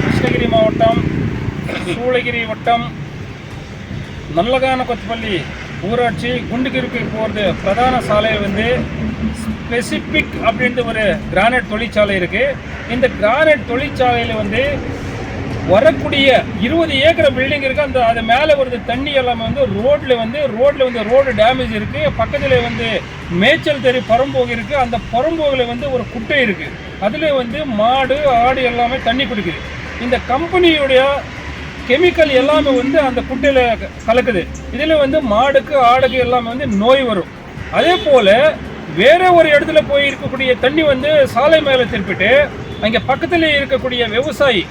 கிருஷ்ணகிரி மாவட்டம் சூளகிரி வட்டம் நல்லகான கொத்தப்பள்ளி ஊராட்சி குண்டுகிருக்கு போகிறது பிரதான சாலை வந்து ஸ்பெசிபிக் அப்படின்ட்டு ஒரு கிரானைட் தொழிற்சாலை இருக்குது இந்த கிரானைட் தொழிற்சாலையில் வந்து வரக்கூடிய இருபது ஏக்கர் பில்டிங் இருக்குது அந்த அது மேலே வருது தண்ணி எல்லாமே வந்து ரோட்டில் வந்து ரோட்டில் வந்து ரோடு டேமேஜ் இருக்குது பக்கத்தில் வந்து மேய்ச்சல் தெரு பரம்போகு இருக்குது அந்த பரம்போகில் வந்து ஒரு குட்டை இருக்குது அதில் வந்து மாடு ஆடு எல்லாமே தண்ணி குடிக்குது. இந்த கம்பெனியுடைய கெமிக்கல் எல்லாமே வந்து அந்த குட்டையில் கலக்குது. இதில் வந்து மாடுக்கு ஆடுக்கு எல்லாமே வந்து நோய் வரும். அதே போல் வேற ஒரு இடத்துல போய் இருக்கக்கூடிய தண்ணி வந்து சாலை மேலே திருப்பிட்டு அங்கே பக்கத்தில் இருக்கக்கூடிய விவசாயி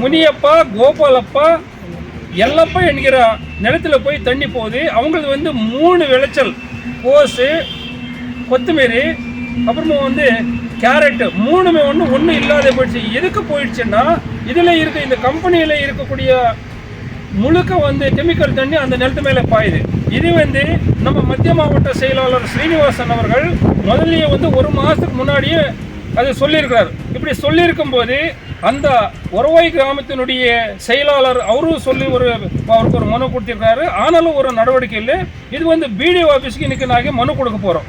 முனியப்பா கோபாலப்பா எல்லப்பா என்கிற நிலத்துல போய் தண்ணி போகுது. அவங்களுக்கு வந்து மூணு விளைச்சல். கோஸு கொத்தமல்லி அப்புறமா வந்து கேரட்டு. மூணுமே ஒன்று ஒன்றும் இல்லாத போயிடுச்சு. எதுக்கு போயிடுச்சுன்னா இதில் இருக்க இந்த கம்பெனியில் இருக்கக்கூடிய முழுக்க வந்து கெமிக்கல் தண்ணி அந்த நிலத்து மேலே பாயுது. இது வந்து நம்ம மத்திய மாவட்ட செயலாளர் ஸ்ரீனிவாசன் அவர்கள் முதல்லயே வந்து ஒரு மாதத்துக்கு முன்னாடியே அது சொல்லியிருக்கிறார். இப்படி சொல்லியிருக்கும் போது அந்த ஒரவாய் கிராமத்தினுடைய செயலாளர் அவரும் சொல்லி ஒரு அவருக்கு ஒரு மனு கொடுத்திருக்காரு. ஆனாலும் ஒரு நடவடிக்கை இல்லை. இது வந்து பிடிஓ ஆஃபீஸ்க்கு இன்றைக்கி நாங்கள் மனு கொடுக்க போகிறோம்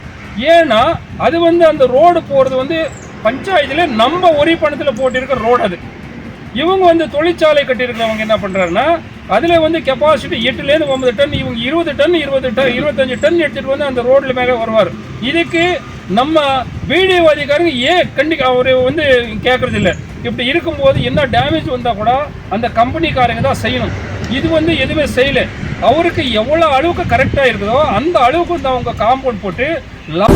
ஏன்னா அது வந்து அந்த ரோடு போகிறது வந்து பஞ்சாயத்தில் நம்ம ஒரி பணத்தில் போட்டிருக்க ரோடு அது. இவங்க வந்து தொழிற்சாலை கட்டியிருக்கிறவங்க என்ன பண்ணுறாருன்னா அதில் வந்து கெப்பாசிட்டி எட்டுலேருந்து ஒன்பது டன் இவங்க இருபது டன் இருபது டன் இருபத்தஞ்சு டன் எடுத்துகிட்டு வந்து அந்த ரோட்டில் மேலே வருவார். இதுக்கு நம்ம பிடிஓ அதிகாரிங்க ஏன் கண்டி அவர் வந்து கேட்குறதில்ல இப்படி இருக்கும்போது என்ன டேமேஜ் வந்தால் கூட அந்த கம்பெனிக்காரங்க தான் செய்யணும். இது வந்து எதுவுமே செய்யலை. அவருக்கு எவ்வளோ அளவுக்கு கரெக்டாக இருக்குதோ அந்த அளவுக்கு வந்து அவங்க காம்பவுண்ட் போட்டு லா-